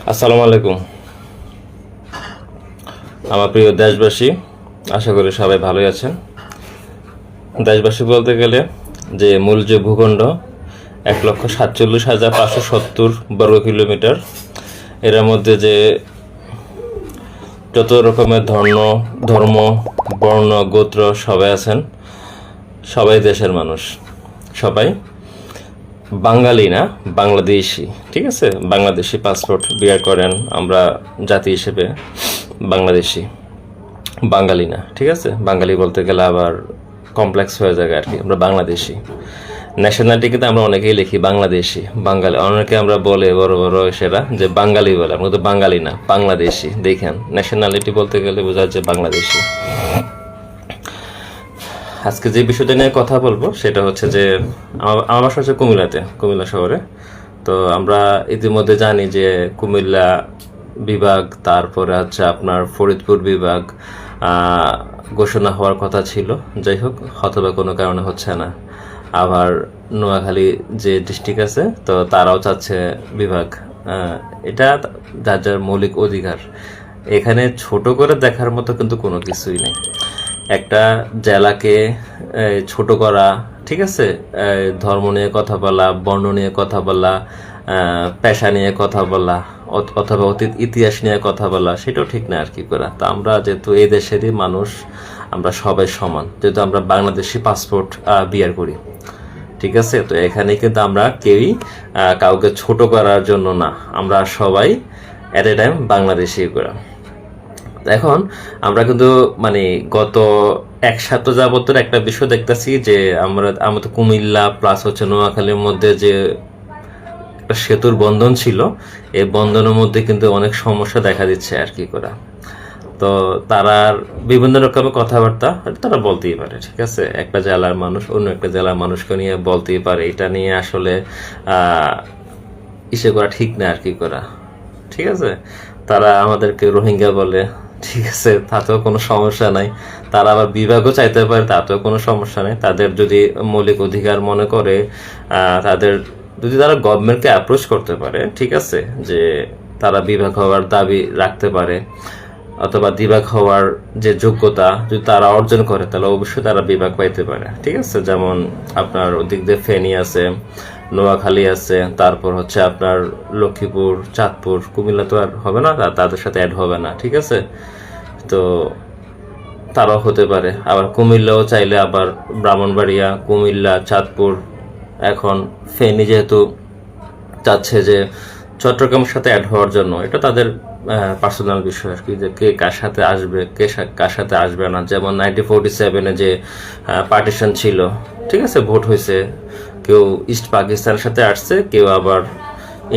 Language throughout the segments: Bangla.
আসসালামু আলাইকুম। আমার প্রিয় দেশবাসী, আশা করি সবাই ভালোই আছেন। দেশবাসী বলতে গেলে যে মূল যে ভূখণ্ড, এক লক্ষ সাতচল্লিশ হাজার পাঁচশো সত্তর বর্গ কিলোমিটার, এর মধ্যে যে যত রকমের ধর্ম ধর্ম, বর্ণ, গোত্র সবাই আছেন, সবাই দেশের মানুষ। সবাই বাঙালি না, বাংলাদেশি, ঠিক আছে? বাংলাদেশি পাসপোর্ট বিয়ার করেন, আমরা জাতি হিসেবে বাংলাদেশি, বাঙালি না, ঠিক আছে? বাঙালি বলতে গেলে আবার কমপ্লেক্স হয়ে যায় আর কি, আমরা বাংলাদেশি। ন্যাশনালিটি কিন্তু আমরা অনেকেই লিখি বাংলাদেশি, বাঙালি, অনেকে আমরা বলে বড় বড় সেরা যে বাঙালি বলে, আমরা তো বাঙালি না, বাংলাদেশি, দেখেন ন্যাশনালিটি বলতে গেলে বোঝা যাচ্ছে বাংলাদেশি। আজকে যে বিষয়টা নিয়ে কথা বলব, সেটা হচ্ছে যে আমার বাসা হচ্ছে কুমিল্লাতে, কুমিল্লা শহরে। তো আমরা ইতিমধ্যে জানি যে কুমিল্লা বিভাগ, তারপরে হচ্ছে আপনার ফরিদপুর বিভাগ ঘোষণা হওয়ার কথা ছিল। যাই হোক, হয়তোবা কোনো কারণে হচ্ছে না। আবার নোয়াখালী যে ডিস্ট্রিক্ট আছে, তো তারাও চাচ্ছে বিভাগ। এটা যার যার মৌলিক অধিকার। এখানে ছোট করে দেখার মতো কিন্তু কোনো কিছুই নেই। একটা জেলাকে ছোট করা, ঠিক আছে? ধর্ম নিয়ে কথা বলা, বর্ণ নিয়ে কথা বলা পেশা নিয়ে কথা বলা অথবা অতীত, ইতিহাস নিয়ে কথা বলা, সেটাও ঠিক না আর কি করা। তা আমরা যেহেতু এই দেশেরই মানুষ, আমরা সবাই সমান। যেহেতু আমরা বাংলাদেশি পাসপোর্ট বিয়ার করি, ঠিক আছে? তো এখানে কিন্তু আমরা কেউই কাউকে ছোট করার জন্য না। আমরা সবাই এট এ টাইম বাংলাদেশি করা। এখন আমরা কিন্তু মানে গত এক সপ্তাহ যাবতের একটা বিষয় দেখতেছি যে আমরা আমাদের কুমিল্লা প্লাস হচ্ছে নোয়াখালীর মধ্যে যে একটা সেতুর বন্ধন ছিল, এই বন্ধনের মধ্যে কিন্তু অনেক সমস্যা দেখা দিচ্ছে আর কি করা। তো তারা বিভিন্ন রকমের কথাবার্তা তারা বলতেই পারে, ঠিক আছে? একটা জেলার মানুষ অন্য একটা জেলার মানুষকে নিয়ে বলতেই পারে। এটা নিয়ে আসলে ইসে করা ঠিক না আর কি করা। ঠিক আছে? তারা আমাদেরকে রোহিঙ্গা বলে ঠিক আছে, তাতেও কোনো সমস্যা নাই। তারা আবার বিভাগও চাইতে পারে, তাতেও কোনো সমস্যা নেই। তাদের যদি মৌলিক অধিকার মনে করে তাদের যদি তারা গভর্নমেন্টকে অ্যাপ্রোচ করতে পারে, ঠিক আছে, যে তারা বিভাগ হওয়ার দাবি রাখতে পারে, অথবা বিভাগ হওয়ার যে যোগ্যতা যদি তারা অর্জন করে, তাহলে অবশ্যই তারা বিভাগ পাইতে পারে, ঠিক আছে? যেমন আপনার ওদিক দিয়ে ফেনী আছে নোয়াখালী আছে, তারপর হচ্ছে আপনার লক্ষ্মীপুর, চাঁদপুর, কুমিল্লা তো আর হবে না তাদের সাথে অ্যাড হবে না, ঠিক আছে? তো তারাও হতে পারে। আবার কুমিল্লাও চাইলে আবার ব্রাহ্মণবাড়িয়া, কুমিল্লা, চাঁদপুর, এখন ফেনী যেহেতু চাচ্ছে যে চট্টগ্রামের সাথে অ্যাড হওয়ার জন্য, এটা তাদের পার্সোনাল বিষয় আর কি, যে কে কার সাথে আসবে, কে কার সাথে আসবে না। যেমন নাইনটিন ফোরটি সেভেনে যে পার্টিশন ছিল, ঠিক আছে ভোট হয়েছে কেউ ইস্ট পাকিস্তানের সাথে আসছে কেউ আবার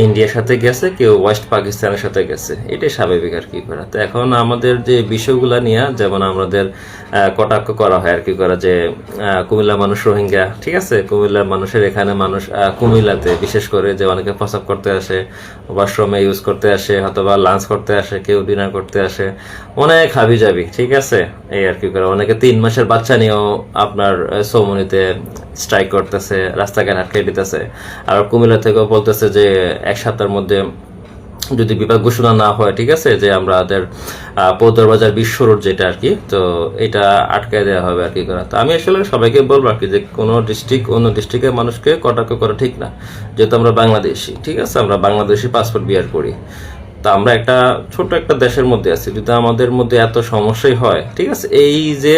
ইন্ডিয়ার সাথে গেছে, কেউ ওয়েস্ট পাকিস্তানের সাথে গেছে। এটাই স্বাভাবিক আর কি করা। তো এখন আমাদের যে বিষয়গুলো নিয়ে, যেমন আমাদের কটাক্ষ করা হয় আর কি করা যে কুমিল্লা মানুষ রোহিঙ্গা, ঠিক আছে? কুমিল্লার মানুষের এখানে মানুষ কুমিল্লাতে, বিশেষ করে যে অনেকে প্রসাব করতে আসে ওয়াশরুমে ইউজ করতে আসে, অথবা লাঞ্চ করতে আসে, কেউ ডিনার করতে আসে, অনেক হাবি যাবি ঠিক আছে? এই আর কি করে। অনেকে তিন মাসের বাচ্চা নিয়েও আপনার সৌমনিতে স্ট্রাইক করতেছে, রাস্তাঘাট আটকে দিতেছে। আর কুমিল্লা থেকেও বলতেছে যে এক সপ্তাহের মধ্যে যদি বিভাগ ঘোষণা না হয়, ঠিক আছে, যে আমাদের পৌদর বাজার বিশ্ব রোড যেটা আর কি, তো এটা আটকে দেওয়া হবে আর কি করা। তো আমি আসলে সবাইকে বলব আর কি যে কোনো ডিস্ট্রিক্ট অন্য ডিস্ট্রিক্টের মানুষকে কটাক্ষ করা ঠিক না। যেহেতু আমরা বাংলাদেশি, ঠিক আছে, আমরা বাংলাদেশি পাসপোর্ট বিয়ার করি। তা আমরা একটা ছোট্ট একটা দেশের মধ্যে আছি, যদি আমাদের মধ্যে এত সমস্যাই হয়, ঠিক আছে, এই যে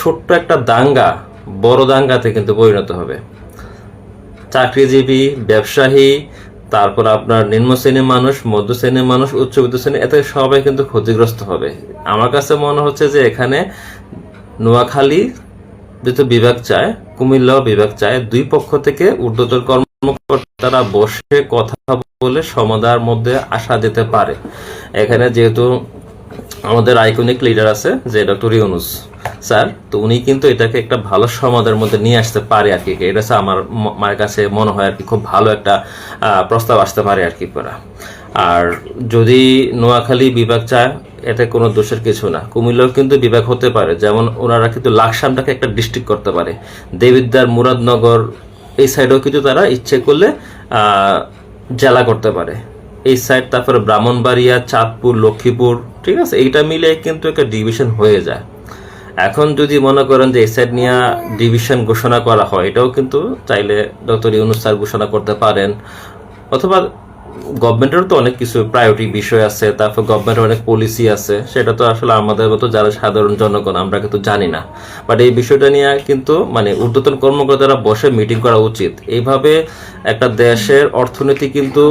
ছোট্ট একটা দাঙ্গা, বড় দাঙ্গাতে কিন্তু পরিণত হবে। চাকরিজীবী, ব্যবসায়ী তারপর আপনার নিম্ন শ্রেণির মানুষ, মধ্য শ্রেণির মানুষ উচ্চবিত্ত শ্রেণি, এতে সবাই কিন্তু ক্ষতিগ্রস্ত হবে। আমার কাছে মনে হচ্ছে যে এখানে নোয়াখালী যেহেতু বিভাগ চায় কুমিল্লা বিভাগ চায়, দুই পক্ষ থেকে ঊর্ধ্বতর কর্মকর্তারা বসে কথা বলে সমাধার মধ্যে আসা যেতে পারে। এখানে যেহেতু আমাদের আইকনিক লিডার আছে, যে ডক্টর ইউনুস। স্যার, তো উনি কিন্তু এটাকে একটা ভালো সমাধানের মধ্যে নিয়ে আসতে পারে আর কি। এটা আমার মায়ের কাছে মনে হয় আর কি খুব ভালো একটা প্রস্তাব আসতে পারে আর কি করা আর যদি নোয়াখালী বিভাগ চায়, এতে কোনো দোষের কিছু না। কুমিল্লাও কিন্তু বিভাগ হতে পারে। যেমন ওনারা কিন্তু লাকসামটাকে একটা ডিস্ট্রিক্ট করতে পারে। দেবিদ্বার, মুরাদনগর, এই সাইডেও কিন্তু তারা ইচ্ছে করলে জেলা করতে পারে। এই সাইড তারপরে ব্রাহ্মণবাড়িয়া, চাঁদপুর, লক্ষ্মীপুর ঠিক আছে? এইটা মিলে কিন্তু একটা ডিভিশন হয়ে যায়। এখন যদি মনে করেন যে এই সাইড নিয়ে ডিভিশন ঘোষণা করা হয়, এটাও কিন্তু চাইলে ডক্টর ইউনুস স্যার ঘোষণা করতে পারেন। অথবা গভর্নমেন্টেরও তো অনেক কিছু প্রায়োরিটি বিষয় আছে, তারপর গভর্নমেন্টের অনেক পলিসি আছে, সেটা তো আসলে আমাদের মতো যারা সাধারণ জনগণ, আমরা কিন্তু জানি না। বাট এই বিষয়টা নিয়ে কিন্তু মানে ঊর্ধ্বতন কর্মকর্তারা বসে মিটিং করা উচিত। এইভাবে একটা দেশের অর্থনীতি কিন্তু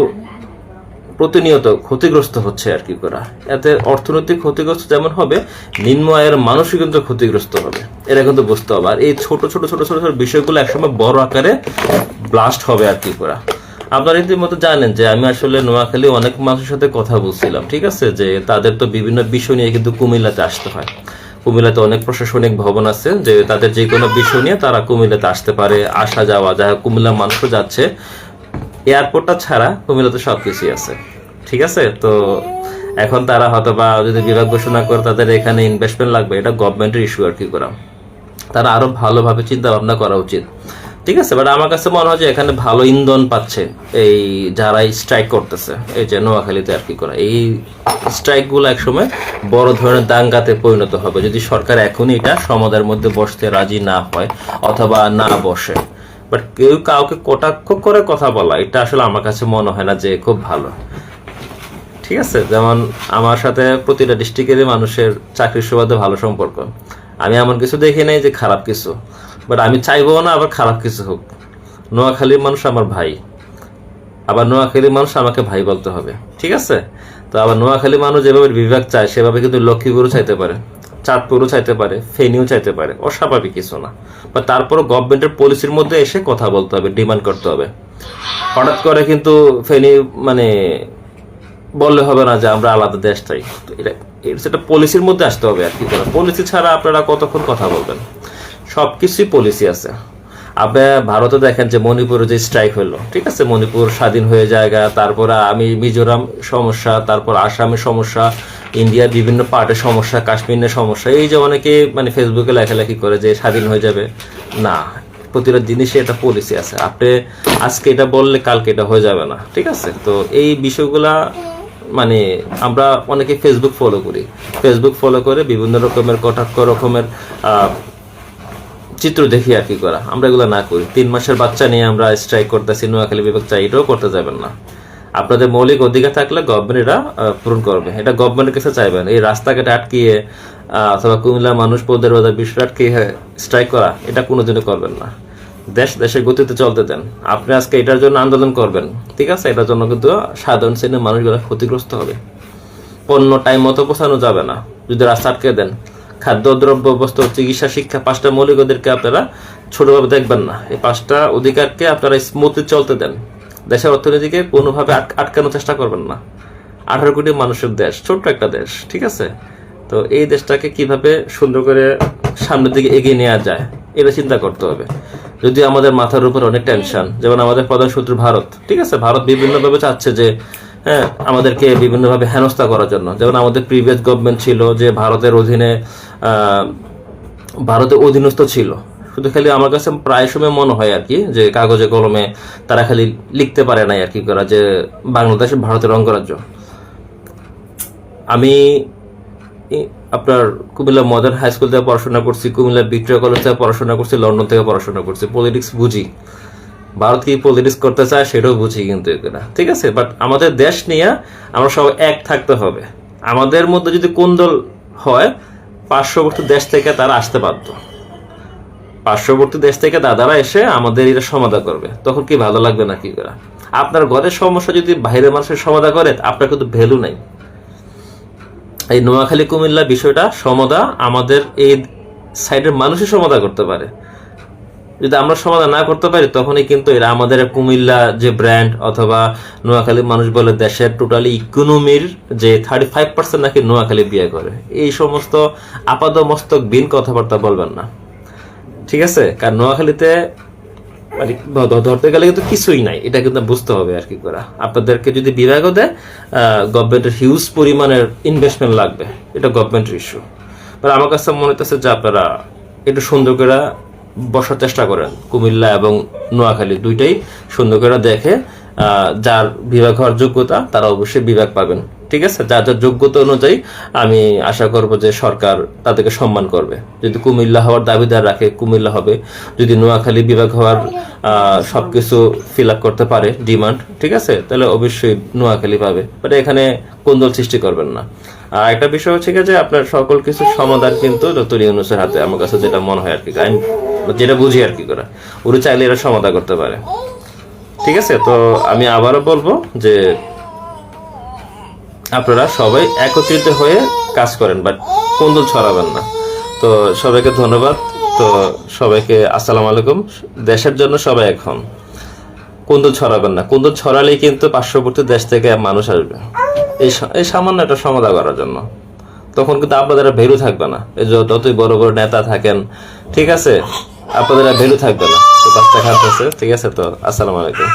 প্রতিনিয়ত ক্ষতিগ্রস্ত হচ্ছে আর কি করা। এতে অর্থনৈতিক ক্ষতিগ্রস্ত যেমন হবে নিম্ন আয়ের মানুষও কিন্তু ক্ষতিগ্রস্ত হবে। এটা কিন্তু বুঝতে হবে। আর এই ছোট ছোট ছোট ছোট ছোট বিষয়গুলো একসময় বড় আকারে ব্লাস্ট হবে আর কি করা। আপনারা ইতিমধ্যে জানেন যে আমি আসলে নোয়াখালী অনেক মানুষের সাথে কথা বলছিলাম ঠিক আছে? যে তাদের তো বিভিন্ন বিষয় নিয়ে কিন্তু কুমিল্লাতে আসতে হয়। কুমিল্লাতে অনেক প্রশাসনিক ভবন আছে যে তাদের যে কোনো বিষয় নিয়ে তারা কুমিল্লাতে আসতে পারে আসা যাওয়া যা হোক, কুমিল্লার মানুষও যাচ্ছে। এয়ারপোর্টটা ছাড়া কুমিল্লাতে সব কিছুই আছে। ঠিক আছে? তো এখন তারা হয়তো বা যদি বিভাগ ঘোষণা করে তাদের এখানে ইনভেস্টমেন্ট লাগবে, এটা গভর্নমেন্টের ইস্যু আর কি করা তারা আরও ভালোভাবে চিন্তা ভাবনা করা উচিত। ঠিক আছে? বাট আমার কাছে মনে হয় যে এখানে ভালো ইন্ধন পাচ্ছে এই যারা স্ট্রাইক করতেছে, এই যে নোয়াখালীতে আর কি করা এই স্ট্রাইকগুলো একসময় বড় ধরনের দাঙ্গাতে পরিণত হবে। যদি সরকার এখনই এটা সমাধানের মধ্যে বসতে রাজি না হয় অথবা না বসে বাট কেউ কাউকে কটাক্ষ করে কথা বলা, এটা আসলে আমার কাছে মনে হয় না যে খুব ভালো। ঠিক আছে? যেমন আমার সাথে প্রতিটা ডিস্ট্রিক্টেরই মানুষের চাকরির সুবাদে ভালো সম্পর্ক। আমি এমন কিছু দেখি নাই যে খারাপ কিছু। বাট আমি চাইব না আবার খারাপ কিছু হোক। নোয়াখালীর মানুষ আমার ভাই। আবার নোয়াখালীর মানুষ আমাকে ভাই বলতে হবে। ঠিক আছে? তো আবার নোয়াখালী মানুষ যেভাবে বিভাগ চায়, সেভাবে কিন্তু লক্ষ্মীপুরও চাইতে পারে। চাঁদপুরও চাইতে পারে, ফেনিও চাইতে পারে, অস্বাভাবিক কিছু না। বা তারপরও গভর্নমেন্টের পলিসির মধ্যে এসে কথা বলতে হবে ডিমান্ড করতে হবে। হঠাৎ করে কিন্তু ফেনি মানে বললে হবে না যে আমরা আলাদা দেশ চাই। সেটা পলিসির মধ্যে আসতে হবে আর কি করে। পলিসি ছাড়া আপনারা কতক্ষণ কথা বলবেন? সব কিছুই পলিসি আছে। আপনি ভারতে দেখেন যে মণিপুরে যে স্ট্রাইক হলো, ঠিক আছে? মণিপুর স্বাধীন হয়ে জায়গা তারপরে আমি মিজোরাম সমস্যা, তারপর আসামের সমস্যা ইন্ডিয়ার বিভিন্ন পার্টের সমস্যা কাশ্মীরের সমস্যা, এই যে অনেকে মানে ফেসবুকে লেখালেখি করে যে স্বাধীন হয়ে যাবে, না, প্রতিটা জিনিসে একটা পলিসি আছে। আপনি আজকে এটা বললে কালকে এটা হয়ে যাবে না, ঠিক আছে? তো এই বিষয়গুলা মানে আমরা অনেকে ফেসবুক ফলো করি। ফেসবুক ফলো করে বিভিন্ন রকমের কটাক্ষ, রকমের চিত্র দেখি আর কি করা। আমরা এগুলো না করি। তিন মাসের বাচ্চা নিয়ে আমরা স্ট্রাইক করতেছি, নোয়াখালী বিভাগ চাই, এটাও করতে যাবেন না। আপনাদের মৌলিক অধিকার থাকলে গভর্নমেন্ট এটা পূরণ করবে। এটা গভর্নমেন্টের কাছে চাইবেন এই রাস্তাঘাটে আটকিয়ে অথবা কুমিল্লা মানুষ পদের বিষয় আটকিয়ে স্ট্রাইক করা, এটা কোনো কোনোদিনও করবেন না। দেশ দেশের গতিতে চলতে দেন। আপনি আজকে এটার জন্য আন্দোলন করবেন, ঠিক আছে? এটার জন্য কিন্তু সাধারণ শ্রেণির মানুষগুলো ক্ষতিগ্রস্ত হবে। পণ্য টাইম মতো পৌঁছানো যাবে না। যদি রাস্তা আটকে দেন খাদ্য দ্রব্য বস্ত্র চিকিৎসা, শিক্ষা, পাঁচটা মৌলিক অধিকারকে আপনারা ছোটভাবে দেখবেন না। এই পাঁচটা অধিকারকে আপনারা স্মুথলি চলতে দেন। দেশের অর্থনীতিকে কোনোভাবে আটকানোর চেষ্টা করবেন না। আঠারো কোটি মানুষের দেশ, ছোট্ট একটা দেশ, ঠিক আছে? তো এই দেশটাকে কীভাবে সুন্দর করে সামনের দিকে এগিয়ে নেওয়া যায়, এটা চিন্তা করতে হবে। যদি আমাদের মাথার উপর অনেক টেনশন যেমন আমাদের প্রধান শত্রু ভারত, ঠিক আছে? ভারত বিভিন্নভাবে চাচ্ছে যে হ্যাঁ আমাদেরকে বিভিন্নভাবে হেনস্থা করার জন্য। যেমন আমাদের প্রিভিয়াস গভর্নমেন্ট ছিল যে ভারতের অধীনে ভারতের অধীনস্থ ছিল। শুধু খালি আমার কাছে প্রায় সময় মনে হয় আর কি, যে কাগজে, কলমে তারা খালি লিখতে পারে নাই আর কি করা, যে বাংলাদেশ ভারতের অঙ্গরাজ্য। আমি আপনার কুমিল্লা মডার্ন হাই স্কুল থেকে পড়াশোনা করছি, কুমিল্লা ভিক্টোরিয়া কলেজ থেকে পড়াশোনা করছি, লন্ডন থেকে পড়াশোনা করছি। পলিটিক্স বুঝি। ভারত কি পলিটিক্স করতে চায় সেটাও বুঝি কিন্তু এগুলা। ঠিক আছে বাট আমাদের দেশ নিয়ে আমরা সবাই এক থাকতে হবে। আমাদের মধ্যে যদি কোন দল হয় পার্শ্ববর্তী দেশ থেকে তারা আসতে বাধ্য। পার্শ্ববর্তী দেশ থেকে দাদারা এসে আমাদের এটা সমাধা করবে। তখন কি ভালো লাগবে না কি করে? আপনার ঘরের সমস্যা যদি বাইরের মানুষের সমাধা করে, আপনার কিন্তু ভ্যালু নাই। এই নোয়াখালী, কুমিল্লা বিষয়টা সমদা আমাদের এই সাইডের মানুষই সমাধা করতে পারে। যদি আমরা সমাধান না করতে পারি, তখনই কিন্তু এরা আমাদের কুমিল্লা যে ব্র্যান্ড অথবা নোয়াখালী মানুষ বলে দেশের টোটালি ইকোনমির যে থার্টি ফাইভ পার্সেন্ট নাকি নোয়াখালী বিয়ে করে। এই সমস্ত আপাদ মস্তক বিন কথাবার্তা বলবেন না। ঠিক আছে? কারণ নোয়াখালীতে মানে ধরতে গেলে কিন্তু কিছুই নাই। এটা কিন্তু বুঝতে হবে আর কি করা। আপনাদেরকে যদি বিভাগও দেয় গভর্নমেন্টের হিউজ পরিমাণের ইনভেস্টমেন্ট লাগবে। এটা গভর্নমেন্টের ইস্যু আমার কাছে মনে হচ্ছে যে আপনারা একটু সুন্দর করে বসার চেষ্টা করেন। কুমিল্লা এবং নোয়াখালী দুইটাই সুন্দর করে দেখে যার বিভাগ হওয়ার যোগ্যতা, তারা অবশ্যই বিভাগ পাবেন। ঠিক আছে? যার যার যোগ্যতা অনুযায়ী আমি আশা করব যে সরকার তাদেরকে সম্মান করবে। যদি কুমিল্লা হওয়ার দাবিদার রাখে কুমিল্লা হবে। যদি নোয়াখালী বিভাগ হওয়ার আহ, সবকিছু ফিল আপ করতে পারে ডিমান্ড ঠিক আছে? তাহলে অবশ্যই নোয়াখালী পাবে। বাট এখানে কোন্দল সৃষ্টি করবেন না। আর একটা বিষয় হচ্ছে যে আপনার সকল কিছু সমাধান কিন্তু ডক্টর ইউনুসের হাতে। আমার কাছে যেটা মনে হয় আর কি আমি যেটা বুঝি আর কি করে। উনি চাইলে এরা সমাধান করতে পারে। ঠিক আছে? তো আমি আবারও বলব যে আপনারা সবাই একত্রিত হয়ে কাজ করেন বাট কোন্দল ছড়াবেন না। তো সবাইকে ধন্যবাদ। তো সবাইকে আসসালামু আলাইকুম। দেশের জন্য সবাই এখন কুন্দল ছড়াবেন না। কুন্দল ছড়ালেই কিন্তু পার্শ্ববর্তী দেশ থেকে মানুষ আসবে। এই এই সামান্য একটা সমাধা করার জন্য। তখন কিন্তু আপনাদের ভ্যালু থাকবে না। এই যে যতই বড় বড় নেতা থাকেন, ঠিক আছে? আপনাদের ভ্যালু থাকবে না। তো পাঁচটা বাচ্চা খাচ্ছে ঠিক আছে? তো আসসালামু আলাইকুম।